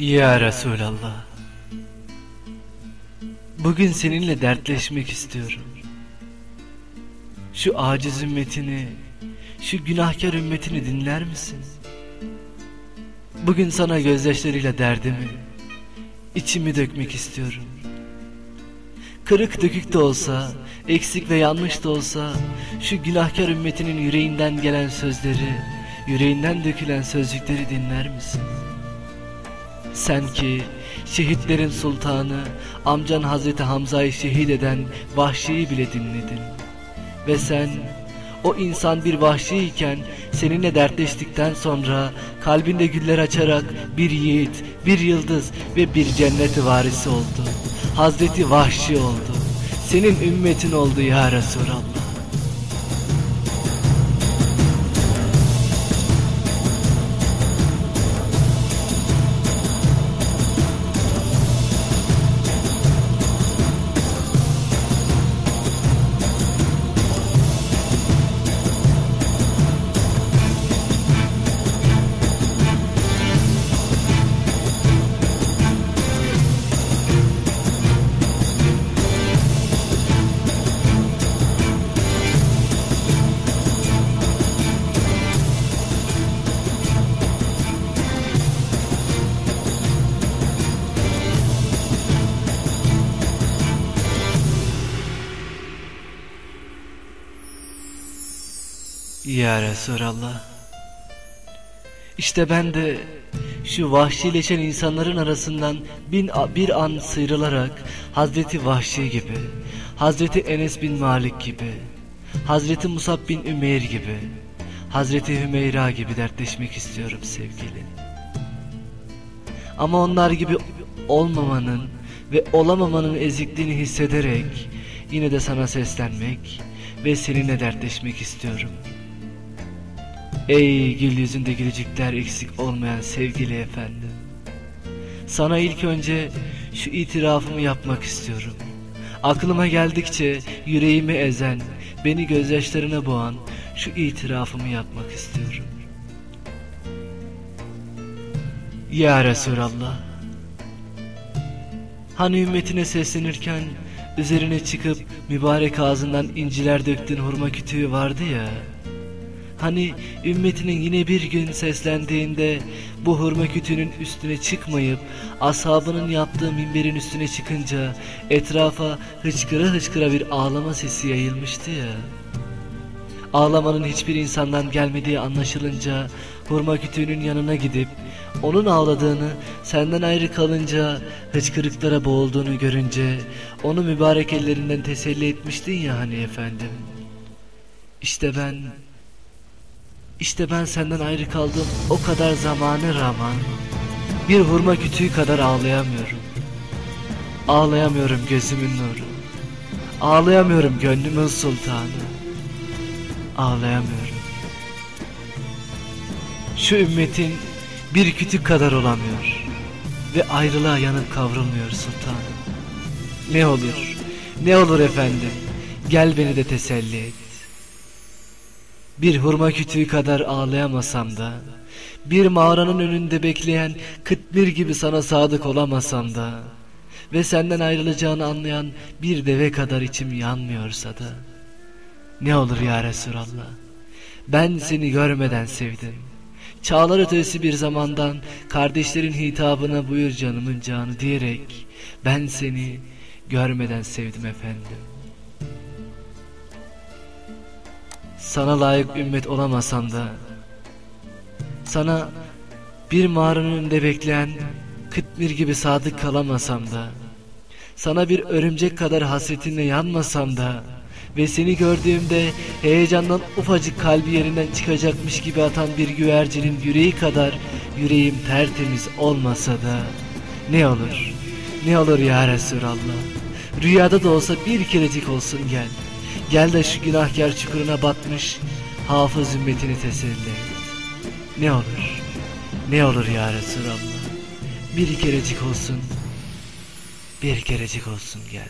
Ya Resulallah. Bugün seninle dertleşmek istiyorum. Şu aciz ümmetini, şu günahkar ümmetini dinler misin? Bugün sana gözyaşlarıyla derdimi, içimi dökmek istiyorum. Kırık dökük de olsa, eksik ve yanlış da olsa, şu günahkar ümmetinin yüreğinden gelen sözleri, yüreğinden dökülen sözcükleri dinler misin? Sen ki şehitlerin sultanı, amcan Hazreti Hamza'yı şehit eden vahşiyi bile dinledin. Ve sen o insan bir vahşi iken seninle dertleştikten sonra kalbinde güller açarak bir yiğit, bir yıldız ve bir cenneti varisi oldu. Hazreti Vahşi oldu. Senin ümmetin oldu ya Resulallah. Ya Resulallah. İşte ben de şu vahşileşen insanların arasından bin, bir an sıyrılarak Hazreti Vahşi gibi, Hazreti Enes bin Malik gibi, Hazreti Musab bin Ümeyr gibi, Hazreti Hümeyra gibi dertleşmek istiyorum sevgili. Ama onlar gibi olmamanın ve olamamanın ezikliğini hissederek yine de sana seslenmek ve seninle dertleşmek istiyorum.'' Ey gül yüzünde gülücükler eksik olmayan sevgili efendim. Sana ilk önce şu itirafımı yapmak istiyorum. Aklıma geldikçe yüreğimi ezen, beni gözyaşlarına boğan şu itirafımı yapmak istiyorum. Ya Resulallah. Hani ümmetine seslenirken üzerine çıkıp mübarek ağzından inciler döktüğün hurma kütüğü vardı ya. Hani ümmetinin yine bir gün seslendiğinde bu hurma kütüğünün üstüne çıkmayıp ashabının yaptığı minberin üstüne çıkınca etrafa hıçkıra hıçkıra bir ağlama sesi yayılmıştı ya. Ağlamanın hiçbir insandan gelmediği anlaşılınca hurma kütüğünün yanına gidip onun ağladığını senden ayrı kalınca hıçkırıklara boğulduğunu görünce onu mübarek ellerinden teselli etmiştin ya hani efendim. İşte ben işte ben senden ayrı kaldım o kadar zamanı rağmen bir hurma kütüğü kadar ağlayamıyorum. Ağlayamıyorum gözümün nuru. Ağlayamıyorum gönlümün sultanı. Ağlayamıyorum. Şu ümmetin bir kütük kadar olamıyor. Ve ayrılığa yanıp kavrulmuyor sultanım. Ne olur, ne olur efendim. Gel beni de teselli et. Bir hurma kütüğü kadar ağlayamasam da, bir mağaranın önünde bekleyen kıtmir gibi sana sadık olamasam da, ve senden ayrılacağını anlayan bir deve kadar içim yanmıyorsa da, ne olur ya Resulallah, ben seni görmeden sevdim. Çağlar ötesi bir zamandan kardeşlerin hitabına buyur canımın canı diyerek, ben seni görmeden sevdim efendim. Sana layık ümmet olamasam da Sana bir mağaranın önünde bekleyen Kıtmir gibi sadık kalamasam da Sana bir örümcek kadar hasretinle yanmasam da Ve seni gördüğümde heyecandan ufacık kalbi yerinden çıkacakmış gibi atan bir güvercinin yüreği kadar Yüreğim tertemiz olmasa da Ne olur, ne olur ya Resulallah? Rüyada da olsa bir kerecik olsun gel Gel de şu günahkar çukuruna batmış hafız ümmetini teselli et. Ne olur, ne olur ya Resulallah. Bir kerecik olsun, bir kerecik olsun gel.